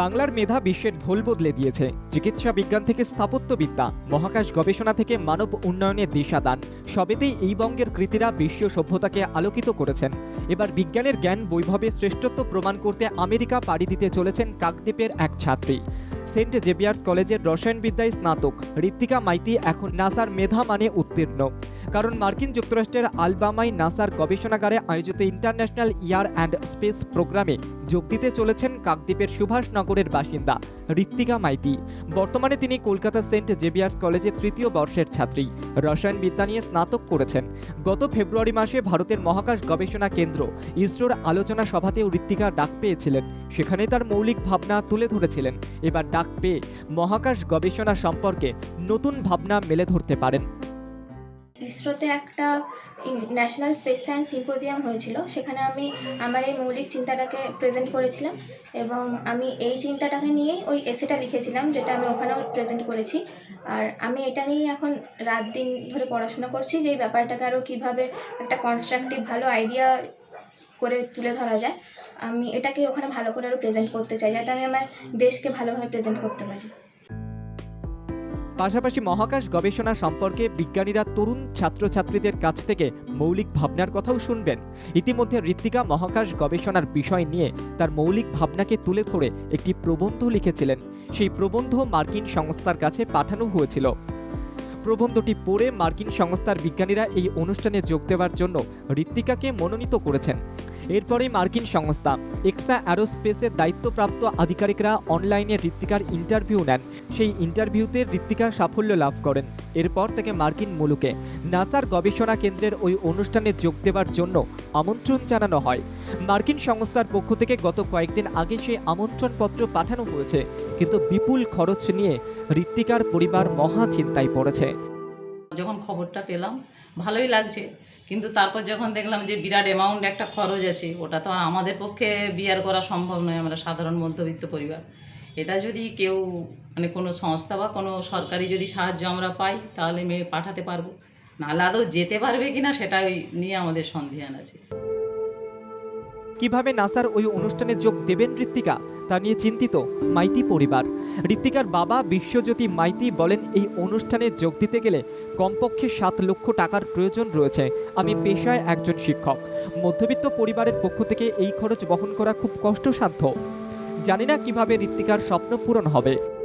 বাংলার মেধা বিশ্বের ভোল বদলে দিয়েছে। চিকিৎসা বিজ্ঞান থেকে স্থাপত্যবিদ্যা, মহাকাশ গবেষণা থেকে মানব উন্নয়নের দিশাদান সবেতেই এই বঙ্গের কৃতিরা বিশ্ব সভ্যতাকে আলোকিত করেছেন। এবার বিজ্ঞানের জ্ঞান বৈভবে শ্রেষ্ঠত্ব প্রমাণ করতে আমেরিকা পাড়ি দিতে চলেছেন কাকদ্বীপের এক ছাত্রী। সেন্ট জেভিয়ার্স কলেজের রসায়নবিদ্যায় স্নাতক, ঋত্বিকা মাইতি এখন নাসার মেধা মানে উত্তীর্ণ। কারণ মার্কিন যুক্তরাষ্ট্রের আলবামাই নাসার গবেষণাগারে আয়োজিত ইন্টারন্যাশনাল ইয়ার অ্যান্ড স্পেস প্রোগ্রামে যোগ দিতে চলেছেন কাকদ্বীপের সুভাষনগরের বাসিন্দা ঋত্বিকা মাইতি। বর্তমানে তিনি কলকাতা সেন্ট জেভিয়ার্স কলেজের তৃতীয় বর্ষের ছাত্রী। রসায়নবিদ্যা নিয়ে স্নাতক করেছেন। গত ফেব্রুয়ারি মাসে ভারতের মহাকাশ গবেষণা কেন্দ্র ইসরোর আলোচনা সভাতেও ঋত্বিকা ডাক পেয়েছিলেন। সেখানে তার মৌলিক ভাবনা তুলে ধরেছিলেন। এবার ডাক পেয়ে মহাকাশ গবেষণা সম্পর্কে নতুন ভাবনা মেলে ধরতে পারেন। ইসরোতে একটা ন্যাশনাল স্পেস সায়েন্স সিম্পোজিয়াম হয়েছিল। সেখানে আমি আমার এই মৌলিক চিন্তাটাকে প্রেজেন্ট করেছিলাম এবং আমি এই চিন্তাটাকে নিয়েই ওই এসেটা লিখেছিলাম, যেটা আমি ওখানেও প্রেজেন্ট করেছি। আর আমি এটা নিয়েই এখন রাত দিন ধরে পড়াশোনা করছি যে এই ব্যাপারটাকে আরও কীভাবে একটা কনস্ট্রাকটিভ ভালো আইডিয়া করে তুলে ধরা যায়। আমি এটাকে ওখানে ভালো করে আরও প্রেজেন্ট করতে চাই, যাতে আমি আমার দেশকে ভালোভাবে প্রেজেন্ট করতে পারি। পাশাপাশি মহাকাশ গবেষণা সম্পর্কে বিজ্ঞানীরা তরুণ ছাত্রছাত্রীদের কাছ থেকে মৌলিক ভাবনার কথাও শুনবেন। ইতিমধ্যে ঋত্বিকা মহাকাশ গবেষণার বিষয় নিয়ে তার মৌলিক ভাবনাকে তুলে ধরে একটি প্রবন্ধ লিখেছিলেন। সেই প্রবন্ধ মার্কিন সংস্থার কাছে পাঠানো হয়েছিল। প্রবন্ধটি পড়ে মার্কিন সংস্থার বিজ্ঞানীরা এই অনুষ্ঠানে যোগ দেওয়ার জন্য ঋত্বিকাকে মনোনীত করেছেন। এরপরেই মার্কিন সংস্থা এক্সা অ্যারোস্পেসের দায়িত্বপ্রাপ্ত আধিকারিকরা অনলাইনে ঋত্বিকার ইন্টারভিউ নেন। সেই ইন্টারভিউতে ঋত্বিকা সাফল্য লাভ করেন। এরপর তাকে মার্কিন মুলুকে নাসার গবেষণা কেন্দ্রের ওই অনুষ্ঠানে যোগ দেওয়ার জন্য আমন্ত্রণ জানানো হয়। মার্কিন সংস্থার পক্ষ থেকে গত কয়েকদিন আগে সেই আমন্ত্রণপত্র পাঠানো হয়েছে, কিন্তু বিপুল খরচ নিয়ে ঋত্বিকার পরিবার মহা চিন্তায় পড়েছে। যখন খবরটা পেলাম, ভালোই লাগছে। কিন্তু তারপর যখন দেখলাম যে বিরাট অ্যামাউন্ট একটা খরচ আছে, ওটা তো আমাদের পক্ষে বিয়ার করা সম্ভব নয়, আমরা সাধারণ মধ্যবিত্ত পরিবার। এটা যদি কেউ মানে কোনো সংস্থা বা কোনো সরকারি যদি সাহায্য আমরা পাই, তাহলে মেয়ে পাঠাতে পারব। নাহলে আদৌ যেতে পারবে কিনা, সেটাই নিয়ে আমাদের সন্ধিহান আছে। কীভাবে নাসার ওই অনুষ্ঠানে যোগ দেবেন ঋত্বিকা, তা নিয়ে চিন্তিত মাইতি পরিবার। ঋত্বিকার বাবা বিশ্বজ্যোতি মাইতি বলেন, এই অনুষ্ঠানে যোগ দিতে গেলে কমপক্ষে সাত লক্ষ টাকার প্রয়োজন রয়েছে। আমি পেশায় একজন শিক্ষক। মধ্যবিত্ত পরিবারের পক্ষ থেকে এই খরচ বহন করা খুব কষ্টসাধ্য। জানি না কীভাবে ঋত্বিকার স্বপ্ন পূরণ হবে।